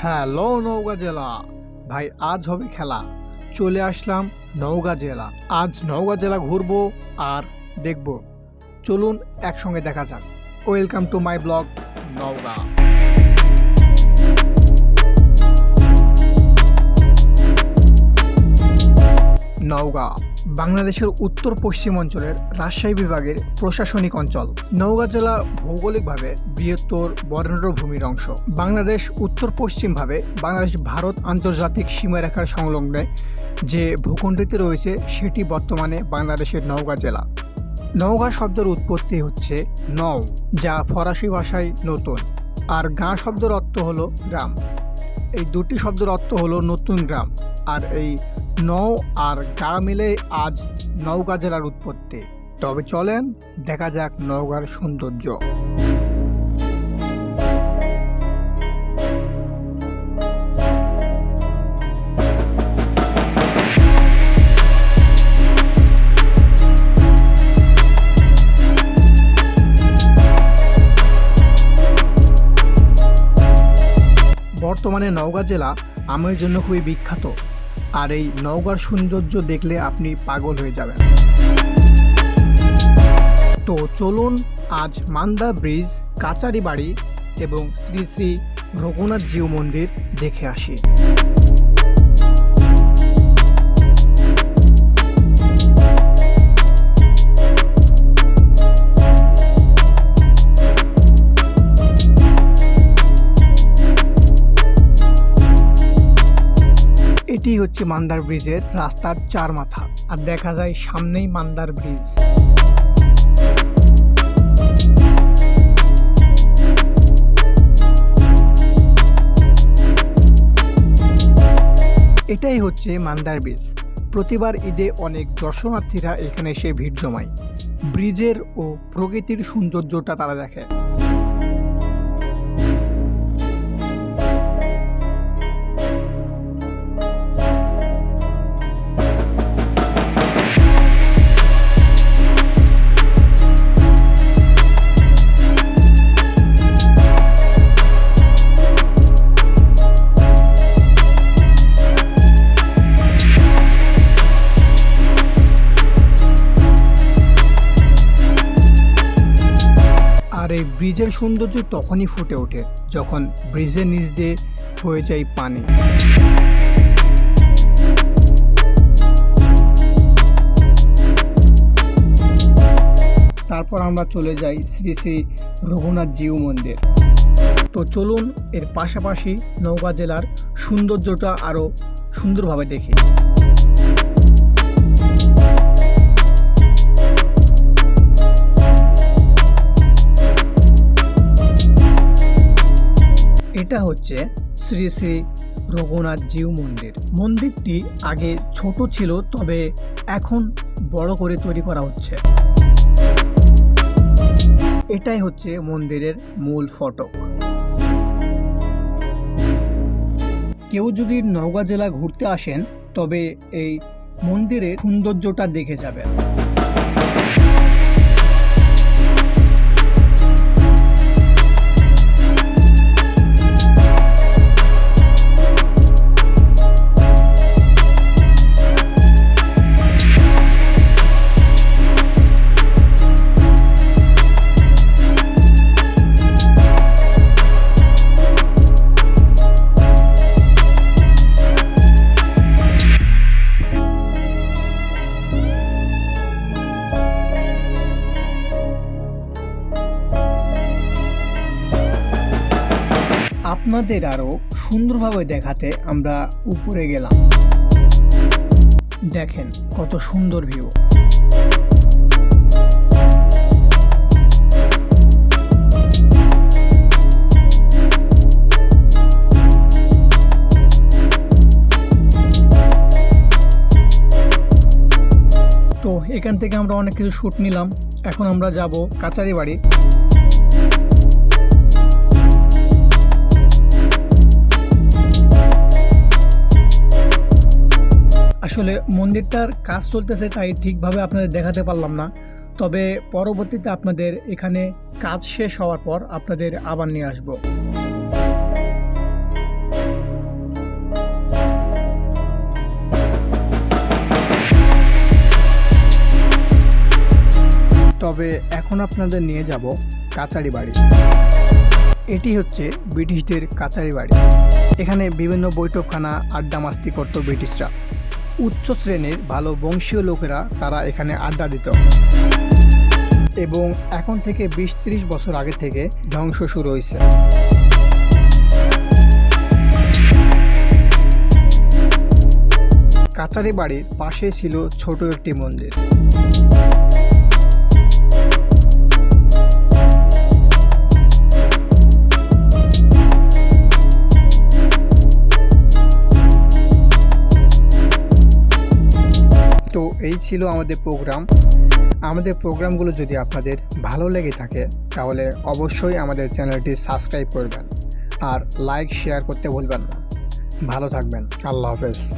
Hello Naogaon জেলা। ভাই, আজ হবে খেলা। চলে আসলাম নওগাঁ জেলা। আজ নওগাঁ জেলা ঘুরবো আর দেখব। চলুন একসঙ্গে দেখা যাক। Welcome to my blog Naogaon. Naogaon. বাংলাদেশের উত্তর পশ্চিম অঞ্চলের রাজশাহী বিভাগের প্রশাসনিক অঞ্চল। নওগাঁ জেলা ভৌগোলিকভাবে বৃহত্তর বরেন্দ্রভূমির অংশ। বাংলাদেশ উত্তর পশ্চিমভাবে বাংলাদেশ ভারত আন্তর্জাতিক সীমারেখার সংলগ্নে যে ভূখণ্ডটি রয়েছে, সেটি বর্তমানে বাংলাদেশের নওগাঁ জেলা। নওগাঁ শব্দের উৎপত্তি হচ্ছে নও, যা ফরাসি ভাষায় নতুন, আর গাঁ শব্দের অর্থ হলো গ্রাম। এই দুটি শব্দের অর্থ হলো নতুন গ্রাম। আর এই নও আর গা মিলে আজ নওগাঁ জেলার উৎপত্তি। তবে চলেন দেখা যাক নওগাঁর সৌন্দর্য। বর্তমানে নওগাঁ জেলা আমের জন্য খুবই বিখ্যাত। আর এই নওগাঁর সৌন্দর্য দেখলে আপনি পাগল হয়ে যাবেন। তো চলুন আজ মান্দা ব্রিজ কাচারি বাড়ি এবং শ্রী শ্রী রঘুনাথ জিউ মন্দির দেখে আসি। এটি হচ্ছে মান্দার ব্রিজের রাস্তার চার মাথা। আর দেখা যায় সামনেই মান্দার ব্রিজ। এটাই হচ্ছে মান্দার ব্রিজ। প্রতিবার ঈদে অনেক দর্শনার্থীরা এখানে এসে ভিড় জমায়। ব্রিজের ও প্রকৃতির সৌন্দর্যটা তারা দেখে। ব্রিজের সৌন্দর্য তখনই ফুটে ওঠে যখন ব্রিজের নিচ দিয়ে হয়ে যায় পানি। তারপর আমরা চলে যাই শ্রী শ্রী রঘুনাথ জিউ মন্দির। তো চলুন এর পাশাপাশি নওগাঁ জেলার সৌন্দর্যটা আরও সুন্দরভাবে দেখি। হচ্ছে শ্রী শ্রী রঘুনাথ জিউ মন্দির। মন্দিরটি আগে ছোট ছিল, তবে এখন বড় করে তৈরি করা হচ্ছে। এটাই হচ্ছে মন্দিরের মূল ফটক। কেউ যদি নওগাঁ জেলা ঘুরতে আসেন, তবে এই মন্দিরের সৌন্দর্যটা দেখে যাবেন। আপনাদের আরও সুন্দরভাবে দেখাতে আমরা উপরে গেলাম। দেখেন কত সুন্দর ভিউ। তো এখান থেকে আমরা অনেক কিছু শ্যুট নিলাম। এখন আমরা যাব কাচারি বাড়ি আসলে মন্দিরটার কাজ চলতেছে তাই ঠিকভাবে আপনাদের দেখাতে পারলাম না। তবে পরবর্তীতে আপনাদের এখানে কাজ শেষ হওয়ার পর আপনাদের আবার নিয়ে আসব। তবে এখন আপনাদের নিয়ে যাব কাচারি বাড়ি। এটি হচ্ছে ব্রিটিশদের কাচারি বাড়ি। এখানে বিভিন্ন বৈঠকখানা আড্ডা মাস্তি করতো ব্রিটিশরা। উচ্চ শ্রেণির ভালো বংশীয় লোকেরা তারা এখানে আড্ডা দিত। এবং এখন থেকে বিশ ত্রিশ বছর আগে থেকে ধ্বংস শুরু হয়েছে কাচারি বাড়ির পাশে ছিল ছোট একটি মন্দির। ছিল আমাদের প্রোগ্রাম আমাদের প্রোগ্রামগুলো যদি আপনাদের ভালো লেগে থাকে, তাহলে অবশ্যই আমাদের চ্যানেলটি সাবস্ক্রাইব করবেন। আর লাইক শেয়ার করতে ভুলবেন না। ভালো থাকবেন। আল্লাহ হাফেজ।